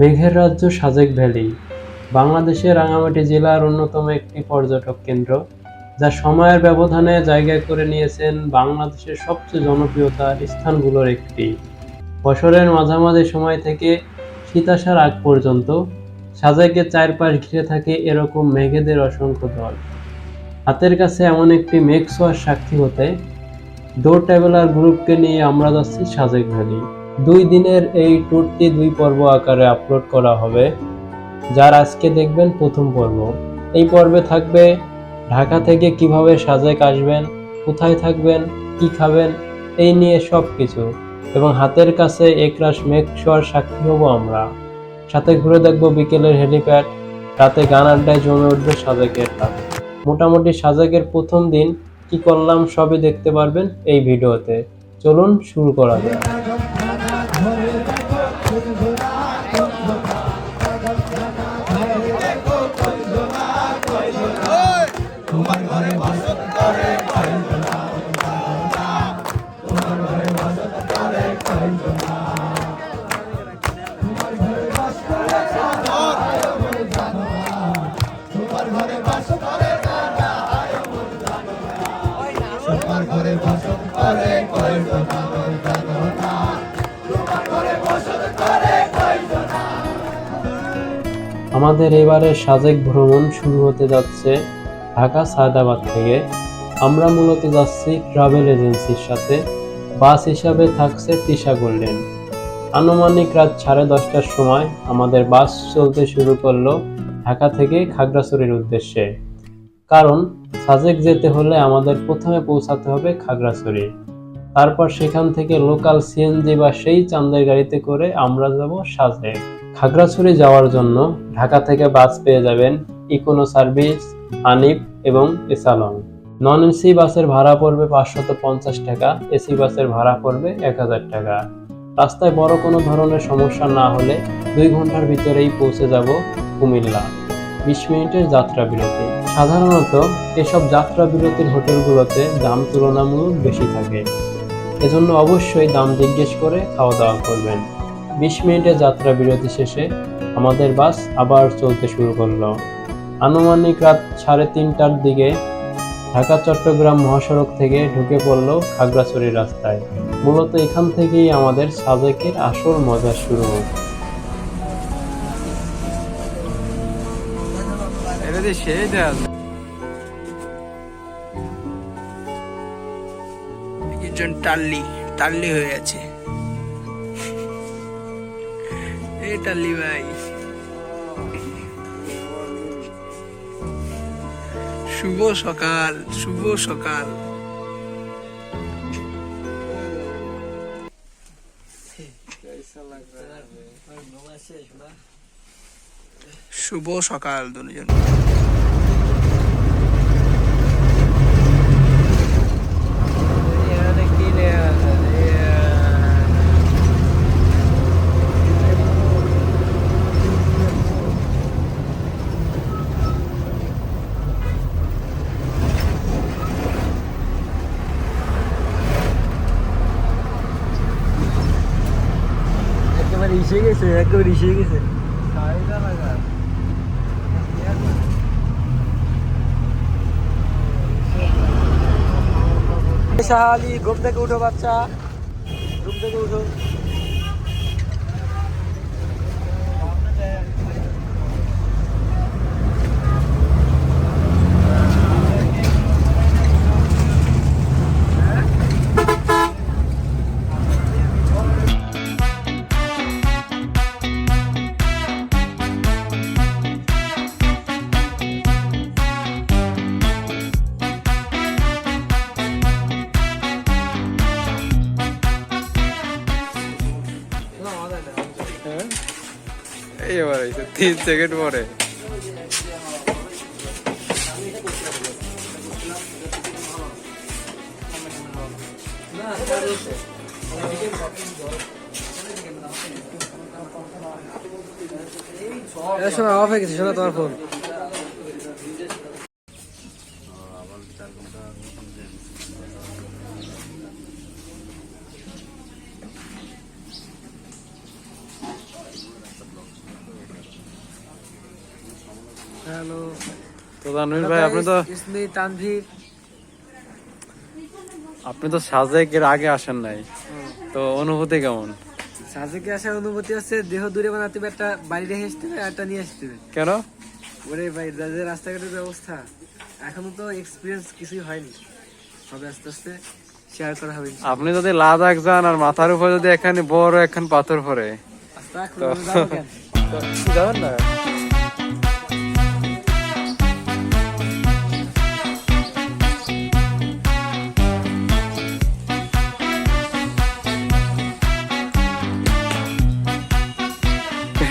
মেঘের রাজ্য সাজেক ভ্যালি, বাংলাদেশের রাঙামাটি জেলার অন্যতম একটি পর্যটক কেন্দ্র, যা সময়ের ব্যবধানে জায়গা করে নিয়েছেন বাংলাদেশের সবচেয়ে জনপ্রিয়তার স্থানগুলোর একটি। বছরের মাঝামাঝি সময় থেকে শীত আসার আগ পর্যন্ত সাজেকের চারপাশ ঘিরে থাকে এরকম মেঘেদের অসংখ্য দল। হাতের কাছে এমন একটি মেঘ ছোঁয়ার সাক্ষী হতে ডোর ট্রাভেলার গ্রুপকে নিয়ে আমরা যাচ্ছি সাজেক ভ্যালি। দুই দিনের এই ট্যুরটি দুই পর্ব আকারে আপলোড করা হবে। যার আজকে দেখবেন প্রথম পর্ব। এই পর্বে থাকবে ঢাকা থেকে কীভাবে সাজেক আসবেন, কোথায় থাকবেন, কি খাবেন, এই নিয়ে সব কিছু এবং হাতের কাছে একরাশ মেঘ ছোঁয়ার সাক্ষী হব আমরা। সাথে ঘুরে দেখব বিকেলের হেলিপ্যাড রাতে গান আড্ডায় জমে উঠবে সাজেকের রাত। মোটামুটি সাজেকের প্রথম দিন কি করলাম সবই দেখতে পারবেন এই ভিডিওতে। চলুন শুরু করা যাক। ঘরে আমাদের এবারে সাজেক ভ্রমণ শুরু হতে যাচ্ছে ঢাকা সায়দাবাদ থেকে। আমরা মূলত যাচ্ছি ট্রাভেল এজেন্সির সাথে। বাস হিসাবে থাকছে তিশা গোল্ডেন। আনুমানিক রাত সাড়ে দশটার সময় আমাদের বাস চলতে শুরু করল ঢাকা থেকে খাগড়াছড়ির উদ্দেশ্যে। কারণ সাজেক যেতে হলে আমাদের প্রথমে পৌঁছাতে হবে খাগড়াছড়ি। তারপর সেখান থেকে লোকাল সিএনজি বা সেই চান্দের গাড়িতে করে আমরা যাব সাজেক। খাগড়াছড়ি যাওয়ার জন্য ঢাকা থেকে বাস পেয়ে যাবেন ইকোনো সার্ভিস আনিপ এবং এসালন নন এসি বাসের ভাড়া পড়বে পাঁচশত পঞ্চাশ টাকা, এসি বাসের ভাড়া পড়বে এক হাজার টাকা। রাস্তায় বড় কোনো ধরনের সমস্যা না হলে দুই ঘণ্টার ভিতরেই পৌঁছে যাব কুমিল্লা। বিশ মিনিটের যাত্রা বিরতি। সাধারণত এসব যাত্রা বিরতির হোটেলগুলোতে দাম তুলনামূলক বেশি থাকে। এজন্য অবশ্যই দাম জিজ্ঞেস করে খাওয়া দাওয়া করবেন। বিশ মিনিটের যাত্রা বিরতি শেষে আমাদের বাস আবার চলতে শুরু করল। আনুমানিক রাত সাড়ে তিনটার দিকে ঢাকা, চট্টগ্রাম মহাসড়ক থেকে ঢুকে পড়ল খাগড়াছড়ি রাস্তায়। মূলত এখান থেকেই আমাদের সাজেকের আসল মজা শুরু। একজন টাল্লি টাল্লি হয়ে আছে। এই ভাই শুভ সকাল শুভ সকাল শুভ সকাল দুজন ইসে গেছে। শাহালি ঘুম থেকে উঠো বাচ্চা। ঘুম থেকে উঠো। তিন সেকেন্ড পরে। সময় অফ হয়ে গেছে শোনা তোমার ফোন হ্যালো তো তানভীর ভাই আপনি তো ইসমি তানভীর আপনি তো সাজেকের আগে আসেন নাই। তো অনুভূতি কেমন? সাজেকে আসার অনুভূতি হচ্ছে দেহ দূরে বানাতে হবে একটা বাড়ি রেখে আসতে হবে একটা নিয়ে আসতে হবে। কেন? ওরে ভাই রাস্তাঘাটের ব্যবস্থা এখনও তো এক্সপিরিয়েন্স কিছুই হয়নি। হবে আস্তে আস্তে শেয়ার করা হবে আপনি যদি লাদাখ যান আর মাথার উপর যদি এখানে বড় একখান পাথর পরে এখন যাবেন না?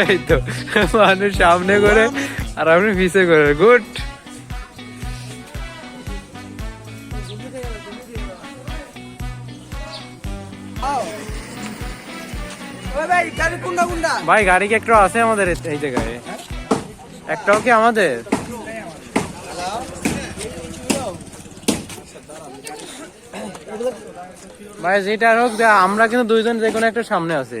এই তো, মানুষ সামনে করে আর আপনি পিছে করে গুড। ভাই, গাড়ি কি একটু আছে আমাদের এই জায়গায়? একটাও কি আমাদের? ভাই, যেটা হোক, আমরা কিন্তু দুইজন যে কোনো একটা সামনে আছি।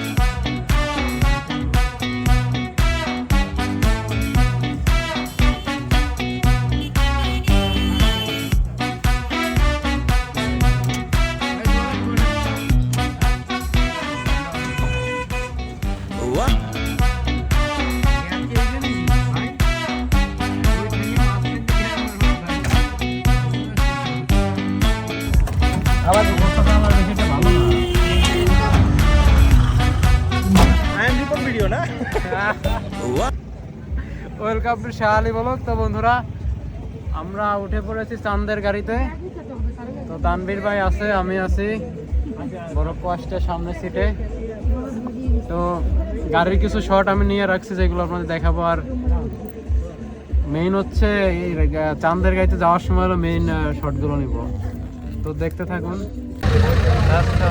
ওয়েলকাম টু শাহালি বলক তো বন্ধুরা, আমরা উঠে পড়েছি চান্দের গাড়িতে। তো তানবীর ভাই আছে, আমি আছি। বড় কষ্টের সামনে সিটে। তো গাড়ির কিছু শট আমি নিয়ে রাখছি, যেগুলো আপনাদের দেখাবো। আর মেইন হচ্ছে এই চান্দের গাড়িতে যাওয়ার সময় হলো মেইন শটগুলো নিব। তো দেখতে থাকুন। তোরা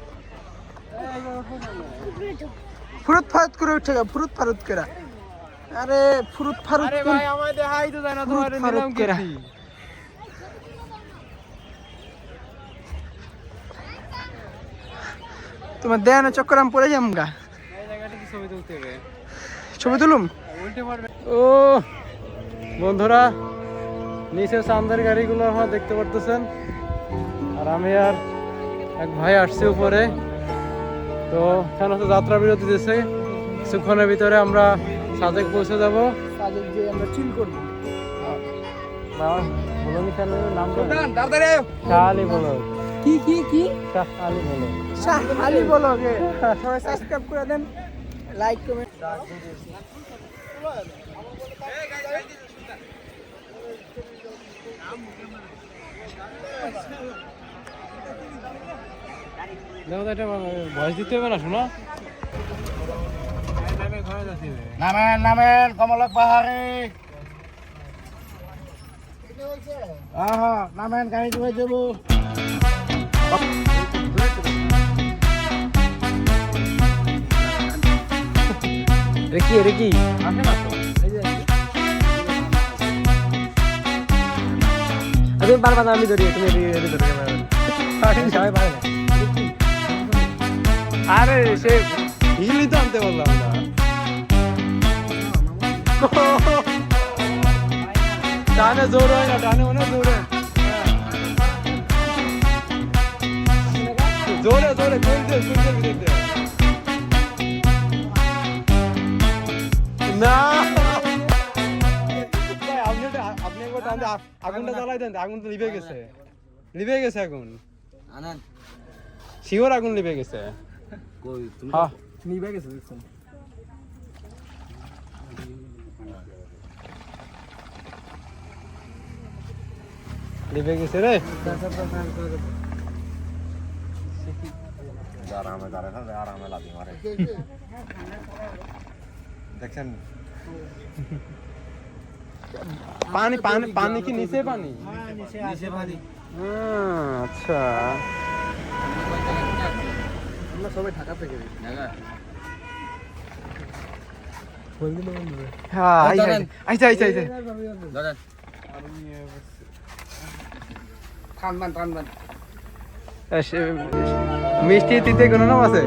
ফুরুত ফারুত করে উঠে গা ফুরুত ফারুত করে? আরে ফুরুত ফারুত আরে ভাই আমায় দেখাই তো যায় না তোমার নিলাম। কি তোমার দেয় না চক্কর আমি পড়ে যাম গা। ছবি তুলতে হবে? ছবি তুলুম? ও বন্ধুরা নিচে চান্দের গাড়িগুলো আপনারা দেখতে পারতেছেন। আর আমি আর এক ভাই আসছে উপরে। তো এখানে হচ্ছে যাত্রা বিরতি দিয়েছে। কিছুক্ষণের ভিতরে আমরা সাজেক পৌঁছে যাব। সাজেক যে আমরা চিল করব। বলো নি চ্যানেলের নাম শাহ আলী বলো কি কি কি? শাহ আলী বলো শাহ আলী বলো সবাই সাবস্ক্রাইব করে দেন। লাইক কমেন্ট দেখো এটা ভয়েস দিতে হবে না শোনা। নামেন নামেন কমলক পাহাড়ি। আহা নামেন গাড়ি ধুয়ে দেবো। রেকি রেকি আমি পারবা না আমি ধরি তুমি ধরে সবাই পারে আরে সে হিলি তো আনতে বললাম না। ডানে জোর হয় না ডানে মনে হয় জোরে। জোরে জোরে চলছে চলছে ভিতরে না। আপনি আপনি একবার টান আগুনটা জ্বালাই দেন আগুন তো লিভে গেছে। লিভে গেছে আগুন। শিওর আগুন লিভে গেছে। কই তুমি হ্যাঁ। নিবে গেছে দেখছেন লিভে গেছে রে। আরামে দাঁড়ায় না আরামে লাথি মারে। দেখছেন? পানি পানি পানি কি নিচে পানি? নিচে ভালি হ্যাঁ, আচ্ছা। আমরা সবাই ঢাকা থেকে ঢাকা? হ্যাঁ দাদা টানবান টানবান মিষ্টি তিতে কোনো নাম আছে?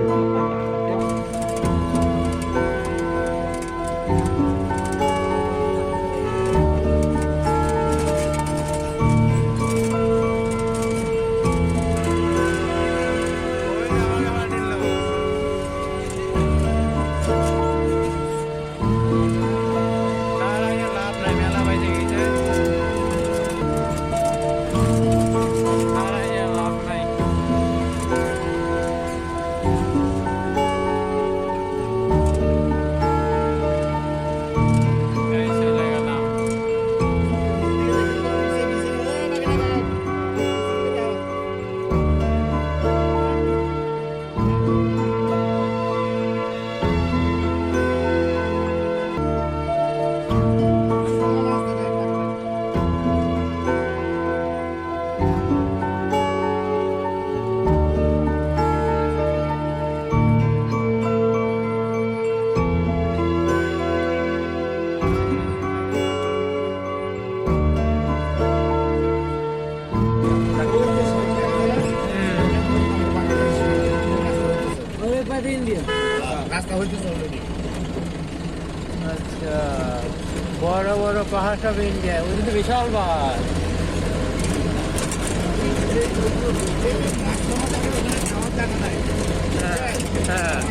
রাস্তা হইতেছে অলরেডি আচ্ছা বড় বড় পাহাড় সব ইন্ডিয়া ওই কিন্তু বিশাল পাহাড়। হ্যাঁ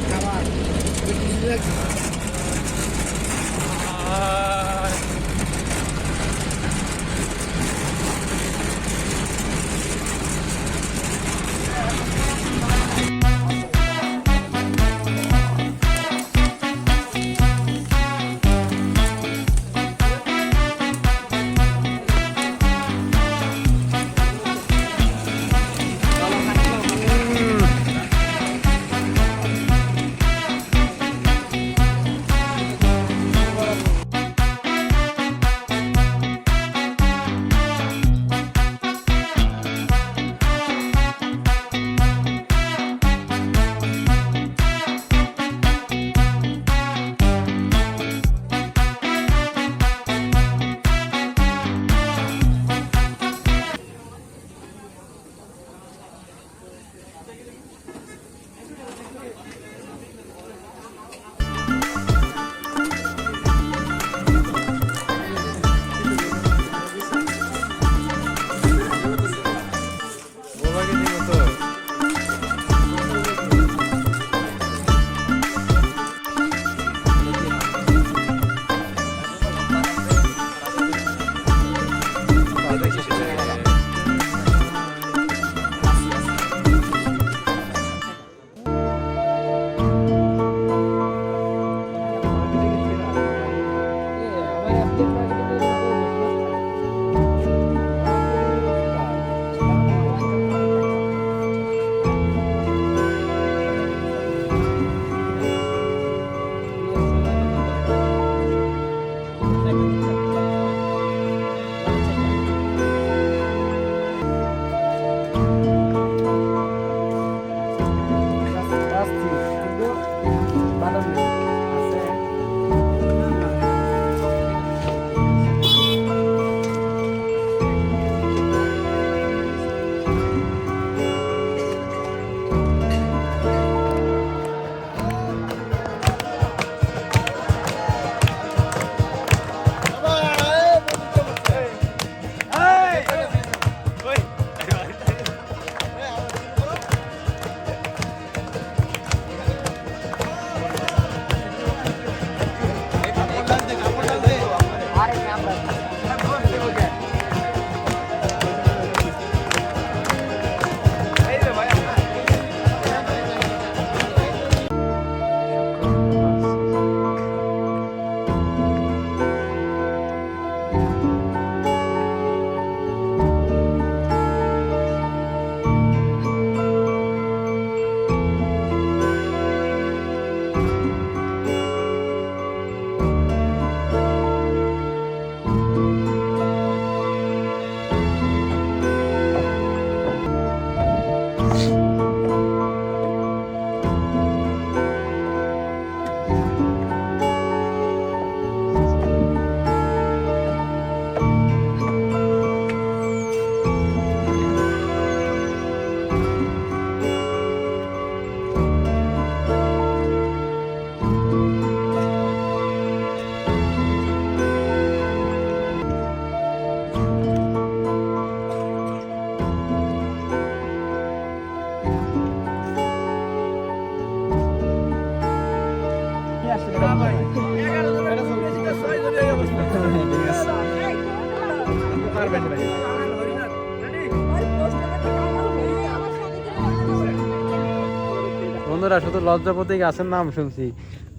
বন্ধুরা, শুধু লজ্জাপতি গাছের নাম শুনছি।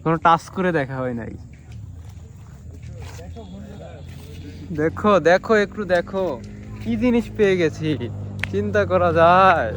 কোনো টাচ করে দেখা হয় নাই। দেখো দেখো, একটু দেখো। কি জিনিস পেয়ে গেছি? চিন্তা করা যায়।